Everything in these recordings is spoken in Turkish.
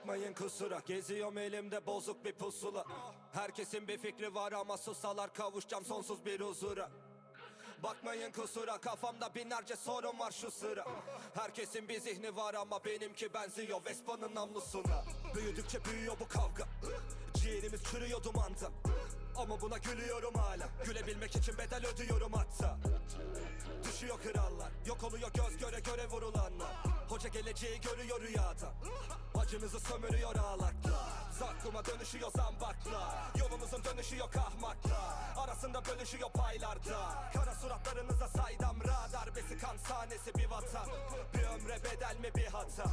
Bakmayın kusura. Geziyorum elimde bozuk bir pusula. Herkesin bir fikri var ama susalar Kavuşacağım sonsuz bir huzura. Bakmayın kusura kafamda binlerce sorun var şu sıra. Herkesin bir zihni var ama benimki benziyor Vespa'nın namlusuna. Büyüdükçe büyüyor bu kavga. Ciğerimiz çürüyor dumanda Ama buna gülüyorum hala. Gülebilmek için bedel ödüyorum hatta. Düşüyor krallar Yok oluyor göz göre göre vurulanlar Hoca geleceği görüyor rüyada. Acınızı sömürüyor ağlaklar Zakkuma dönüşüyor zambaklar Yolumuzun dönüşü yok ahmaklar Arasında bölüşüyor paylarda. Kara suratlarınıza saydam radar. Besi kan sahnesi bir vatan. Bir ömre bedel mi bir hata?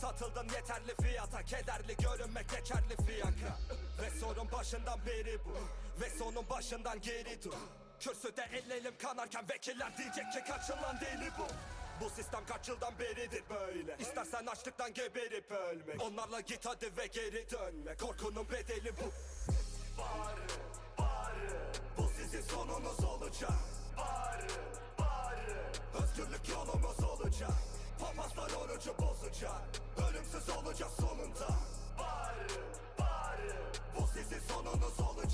Satıldın yeterli fiyata. Kederli görünmek geçerli fiyaka. Ve sorun başından beri bu. Ve sonun başından geri dur. Kürsüde ellerim kanarken vekiller diyecek ki kaçın lan deli bu bu sistem kaç yıldan beridir böyle. İstersen açlıktan geberip ölmek. Onlarla git hadi ve geri dönme. Korkunun bedeli bu. Bağırın, bağırın Bu sizin sonunuz olacak. Bağırın, bağırın Özgürlük yolumuz olacak. Papazlar orucu bozacak. Ölümsüz olacak sonunda. Bağırın, bağırın Bu sizin sonunuz olacak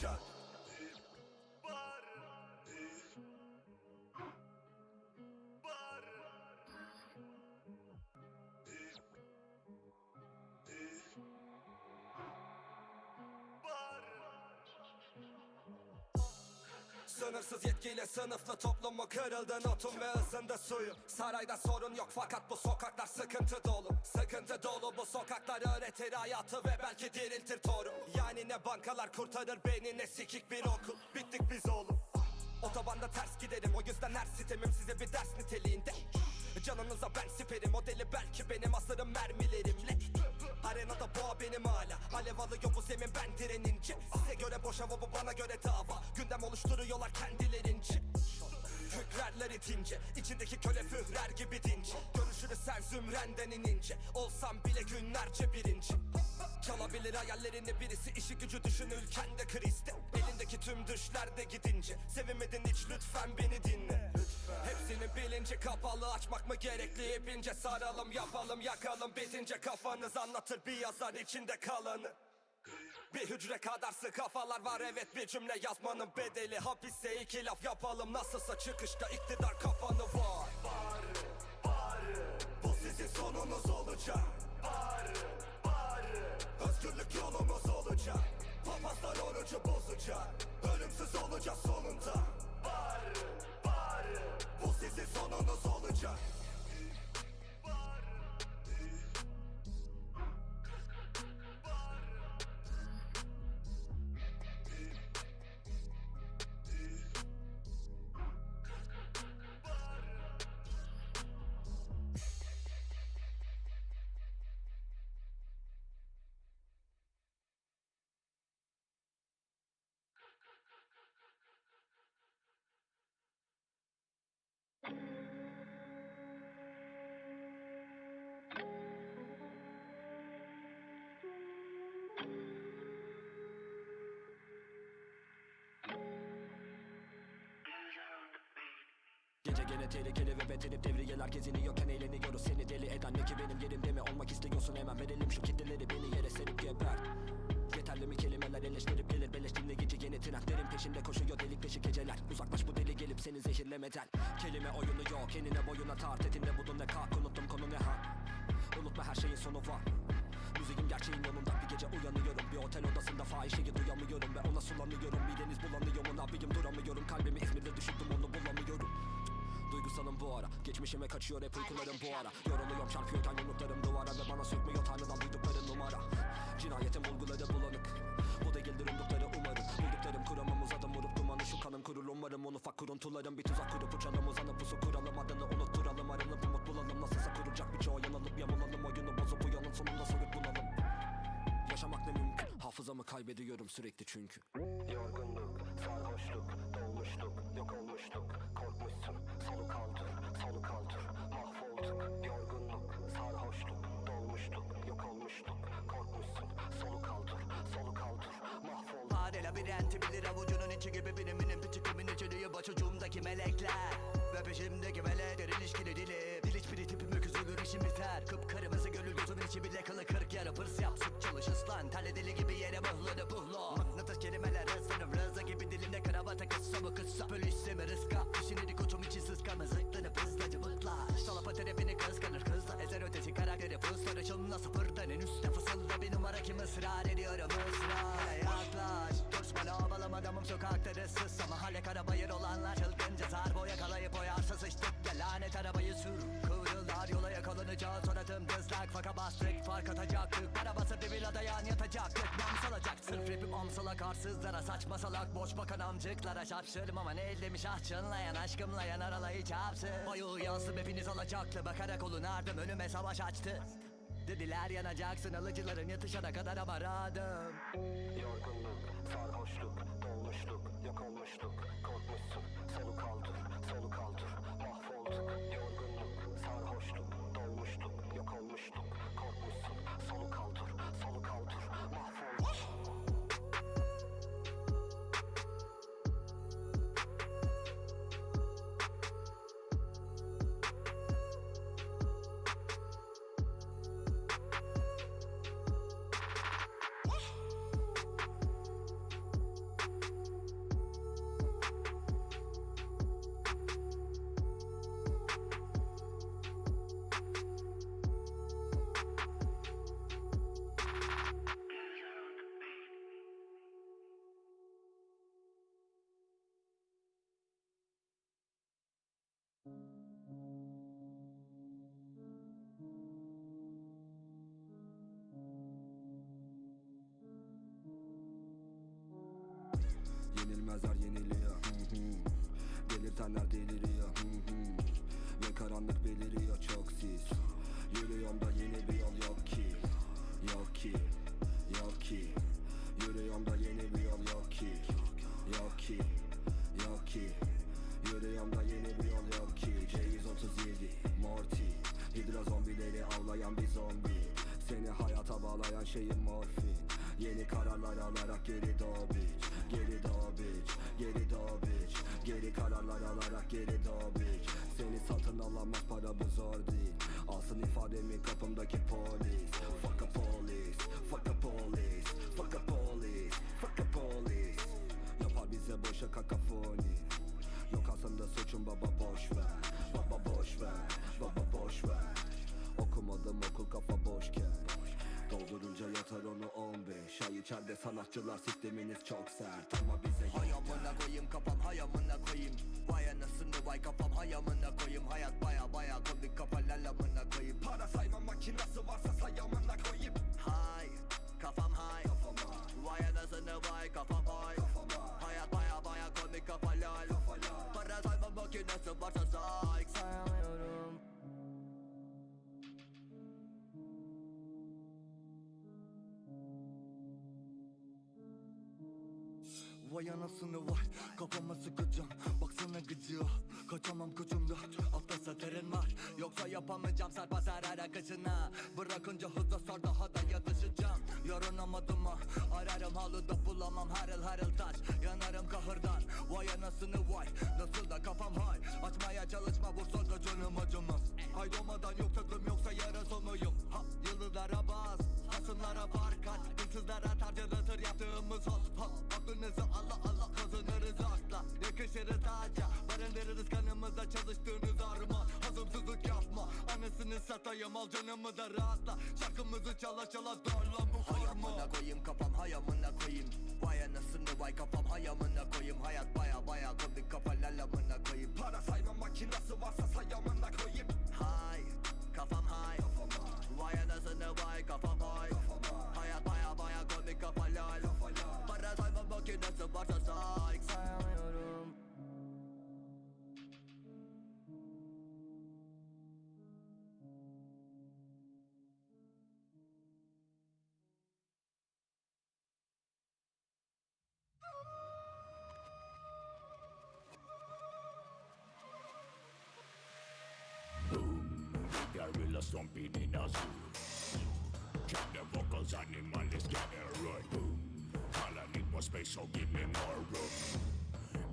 Sınırsız yetkiyle sınıflı toplumu kırıldı notum ve hızında suyum Sarayda sorun yok fakat bu sokaklar sıkıntı dolu. Sıkıntı dolu bu sokaklar öğretir hayatı ve belki diriltir torun Yani ne bankalar kurtarır beni ne sikik bir okul. Bittik biz oğlum. Otobanda ters giderim o yüzden her sitemim size bir ders niteliğinde. Canınıza ben siperim o deli belki benim asırım boğa benim hala. Alev alıyor bu zemin ben direnince Size göre boş hava bu bana göre dava. Gündem oluşturuyorlar kendilerince Hükrerler itince içindeki köle führer gibi dinç. Görüşürüz sen zümrenden inince. Olsam bile günlerce birinci. Çalabilir hayallerini birisi işi gücü düşün ülkende krizde Elindeki tüm düşler de gidince Sevinmedin hiç lütfen beni dinle. Hepsinin bilinci kapalı açmak mı gerekli? İpince Saralım yapalım yakalım. Bitince Kafanız anlatır bir yazar içinde kalanı bir hücre kadarsı kafalar var evet bir cümle yazmanın bedeli. Hapiste iki laf yapalım nasılsa çıkışta iktidar kafanı var. Bağırın, bağırın. Bu sizin sonunuz olacak. Bağırın, bağırın. Özgürlük yolumuz olacak Orucu bozacak. Ölümsüz olacağız sonunda. Bağırın, bağırın Bu sizin sonunuz olacak Gece gene tehlikeli ve beterip devriyeler geziniyorken eğleniyoruz. Seni deli eden ne ki benim yerimde mi? Olmak istiyorsun hemen. Verelim şu kitleleri beni yere serip geber Yeterli mi kelimeler eleştirip gelir? Beleş dinleyici yeni trendlerin peşinde koşuyor delik deşik geceler. Uzaklaş bu deli gelip seni zehirlemeden. Kelime oyunu yok. Enine boyuna tart. Etinde budun ne kalk? Unuttum konu ne ha? Unutma her şeyin sonu var. Müziğim gerçeğin yolunda. Bir gece uyanıyorum. Bir otel odasında fahişeyi duyamıyorum Ve ona sulanıyorum. Mideniz bulanıyor mu? Nabiyim duramıyorum. Kalbimi İzmir'de düşürdüm onu. Bulamıyorum Duygusalım bu ara. Geçmişime kaçıyor hep uykularım bu ara. Yoruluyorum çarpıyorken yumruklarım duvara Ve bana sökmüyor tanrıdan duydukları numara. Cinayetin bulguları bulanık. Bu değildir umdukları umarım. Bulduklarım kuramam uzadım vurup dumanı Şu kanım kurur. Umarım un ufak kuruntularım Bir tuzak kurup uçalım uzanıp pusu kuralım Adını unutturalım aranıp umut bulalım. Nasılsa kurulacak birçoğu yanılıp yamulalım Oyunu bozup uyanın sonunda soyut bulalım. Yaşamak ne mümkün? Hafızamı kaybediyorum sürekli çünkü. Yorgunluk, sarhoşluk, dolmuşluk, yok olmuştuk. Korkmuşsun, solu kaldır, solu kaldır. Mahvolduk, yorgunluk, sarhoşluk, dolmuştuk Yok olmuştuk, korkmuşsun, solu kaldır, solu kaldır. Mahvolduk. Fare labirenti bilir avucunun içi gibi Biriminin piçikimin içeriği başucumdaki melekler. Ve peşimdeki veletler ilişkili dili. Dil hiçbiri tipim öküz ölür işim biter. Kıpkırmızı gönül gözümün içi bile kılı kırk yarı pırs yapsın. Lan Terli deli gibi yere mıhladı puhlo Mıknatıs kelimeler ısınıp rıza gibi dilimde kravata kıssa mı kıssa mi rızka. İşini koçum için sıska mı zıklanıp hızlıca bıtla Salapa terapini kıskanır kızla Ezer ötesi karakteri fıstarışımla sıfırdan en üstte fısılda bir numara kim ısrar ediyorum ısrar Yaklaş Durma havalam adamım sokakta ıssız. Ama hale karabayır olanlar çılgınca zar boya kalayıp oyarsız sıçtık ya lanet arabayı sür. Kıvrılar yola yakalanacağız Sonatım dızlak faka bastık fark atacaktık Arabası sırf rapim amsalak arsızlara Saçma salak boş bakan amcıklara Şapşırım ama ne el demiş ah çınlayan Aşkımla yanar alayı çapsın. Bayağı yazdım hepiniz alacaklı Bakarak olun ardım önüme savaş açtı. Dediler yanacaksın alıcıların yatışana kadar ama radım Yorgunluk, sarhoşluk, dolmuşluk, Yenilmezler yeniliyor. Hı hı. Delirtenler deliriyor. Ve karanlık beliriyor. Çok sis. Yürüyorum da yeni bir yol yok ki. Yok ki. Yok ki. Yürüyorum da yeni bir yol yok ki. Yok ki. Yok ki. Yürüyorum da yeni bir yol yok ki. C137 Morty. Hidra zombileri avlayan bir zombi. Seni hayata bağlayan şeyin morfin Yeni kararlar alarak geri doğ Geri doğ Geri doğ Geri kararlar alarak geri doğ Seni satın alamaz para bu zor değil. Alsın ifademi kapımdaki polis. Fuck a police. Fuck a police. Fuck a police. Fuck a police. Yapar bize boşa kakafoni. Yok aslında suçum baba boş ver. Baba boş ver. Baba boş ver. Okumadım okul kafa Doldurunca yatar onu 15 Ay içeride sanatçılar sisteminiz çok sert. Ama bize Hay yok amına koyayım kafam hay amına koyayım. Vay anasını vay kafam hay amına koyayım. Hayat baya baya komik kafalar amına koyayım. Para sayma makinesi varsa sayamına koyayım. Hay kafam hay. Vay anasını vay kafam hay. Hayat baya baya komik kafalar Para sayma makinesi varsa Vay anasını vay kafama sıkacağım. Baksana gıcığa kaçamam koçumda. Altta satarın var. Yoksa yapamayacağım Sarpa sarar akışına Bırakınca hızla sar daha da yatışacağım. Yorunamadım ha. Ararım halıda bulamam. Harıl harıl taş. Yanarım kahırdan. Vay anasını vay. Nasıl da kafam hay. Açmaya çalışma vursa da canım acımaz. Haydomadan yok takım yoksa yarası mıyım Anasını satayım al canımı da rahatla. Şarkımızı çala çala darla bu Hay amına koyayım kafam hay amına koyayım. Vay anasını vay kafam hay amına koyayım. Hayat baya baya komik kafalar amına koyayım. Para sayma makinesi varsa sayamına koyayım. Hay kafam hay. Vay anasını vay kafam hay. Hayat baya baya komik kafalar Para sayma makinesi varsa say Gorilla stomping in a zoo. Check the vocals, animal is right. Boom. All I need was space, so give me more room.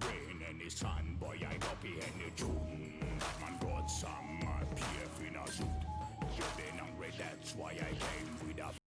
Rain any sun, boy, I copy any tune. Batman got some PF in a suit. You've been hungry, that's why I came